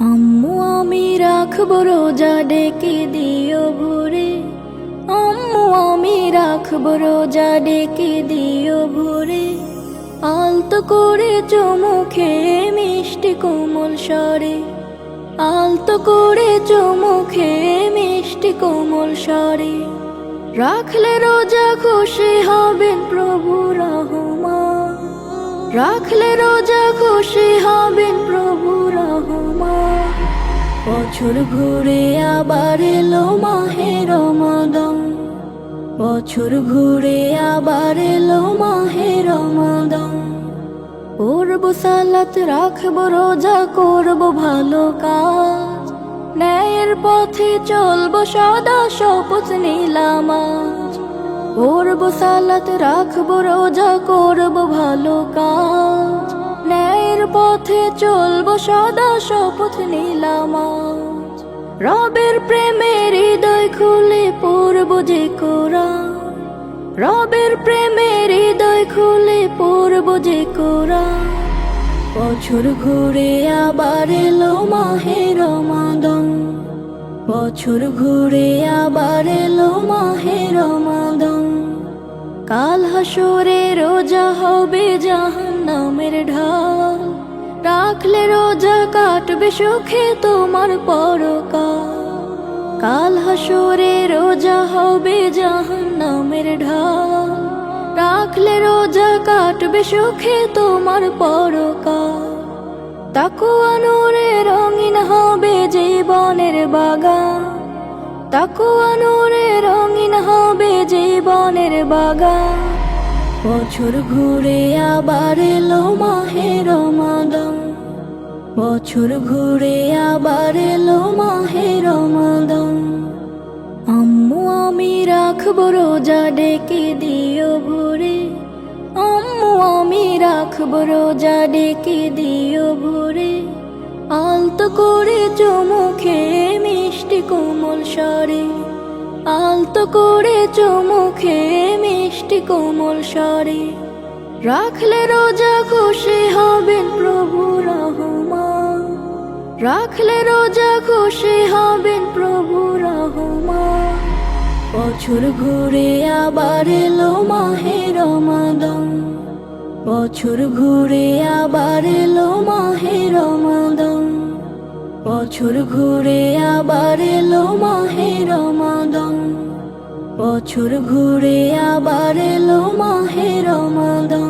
আম্মু, আমি রাখব রোজা ডেকে দিও ভোরে। আম্মু, আমি রাখব রোজা ডেকে দিও ভোরে। আলতো করে চমুখে মিষ্টি কোমল স্বরে। আলতো করে চমুখে মিষ্টি কোমল স্বরে। রাখলে রোজা খুশি হবেন প্রভু রহমান। রাখলে রোজা খুশি হবেন প্রভু বছর ঘুরে আবার এলো মাহে রমাদান। বছর ঘুরে আবার এলো মাহে রমাদান। পড়ব সালাত রাখব, রোজা করব ভালো কাজ। ন্যায়ের পথে চলবো, সদা শপথ নিলাম আজ। পড়ব সালাত রাখব, রোজা করব ভালো কাজ। ন্যায়ের পথে চলবো সদা শপথ নিলাম রবের প্রেমের হৃদয় খুলে পড়ব যে কোরআন। রবের প্রেমের হৃদয় খুলে পড়ব যে কোরআন। বছর ঘুরে আবার এলো মাহে রমাদন। বছর ঘুরে আবার এলো মাহে রমাদন। কাল হাসরে রোজা হবে জাহান্নামের ঢাল। রাখলে রোজা কাটবে সুখে তোমার পরকাল। কাল হাসরে রোজা হবে জাহান্নামের ঢাল। রাখলে রোজা কাটবে সুখে তোমার পরকাল। তাকুয়া নূরে রঙিন হবে জীবনের বাগান। তাকুয়া নূরে রঙিন জীবনের বাগান, বছর ঘুরে আবার এলো মাহে রমাদান। বছর ঘুরে আবার এলো মাহে রমাদান। আম্মু, আমি রাখব রোজা ডেকে দিও ভোরে। আম্মু, আমি রাখব রোজা ডেকে দিও ভোরে। আলতো করে চমুখে মিষ্টি কোমল স্বরে। আলতো করে চমুখে মিষ্টি কোমল স্বরে, রাখলে রোজা খুশি হবেন প্রভু রহমান। রাখলে রোজা খুশি হবেন প্রভু রহমান। বছর ঘুরে আবার এলো মাহে রমাদান। বছর ঘুরে আবার এলো মাহে রমাদান। বছর ঘুরে আবার এলো মাহে রমাদান। বছর ঘুরে আবার এলো মাহে রমাদান।